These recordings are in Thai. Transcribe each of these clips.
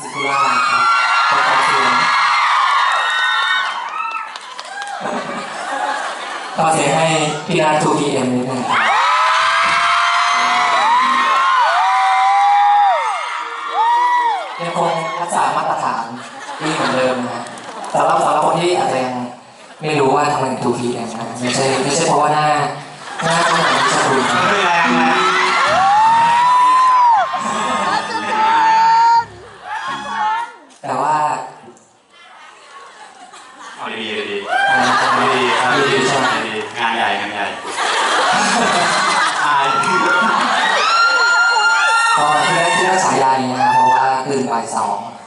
ซิคูล่าครับขอบคุณเสียงขอเสียให้พี่นาทูพีเอ็มนิดนึงครับยังคงรักษามาตรฐานที่เหมือนเดิมนะฮะสำหรับสำหรับคนที่อาจจะยังไม่รู้ว่าทำไมทูพีเอ็มนะไม่ใช่ไม่ใช่เพราะว่าหน้าหน้าก็เหมือนจะดูมันคื ว่า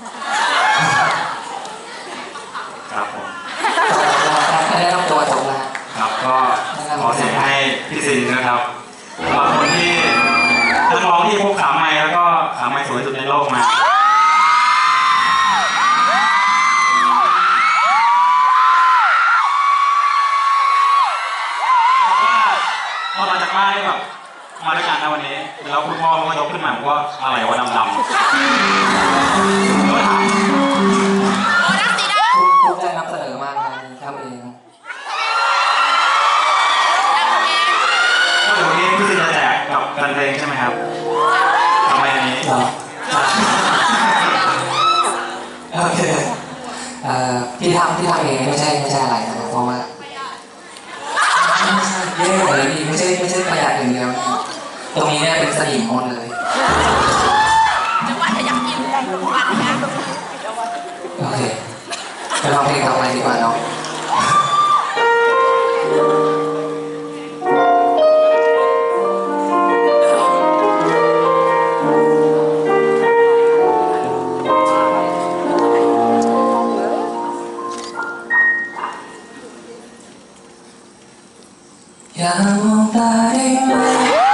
ด้วยกันนะวันนี้ แล้วคุณพ่อเขาก็ยกขึ้นมาบอกว่าอะไรวะดำๆก็ถามภูมิภูมิใจนำเสนอมากนะทำเองก็เดี๋ยววันนี้พี่ซินจะแจกกับแฟนเพลงใช่ไหมครับทำไมอันนี้เหรอโอเคเอ่อที่ทำที่ทำเองไม่ใช่ไม่ใช่อะไรนะเพราะว่า ไม่ใช่เย่เลยนี่ไม่ใช่ไม่ใช่ประหยัดอย่างเดียวนะ ตรงนี้เนี่ยเป็นสนิมหมดเลยโอเคไปลองเพลงต่อไปดีกว่าเนาะอย่ามองตาได้ไหม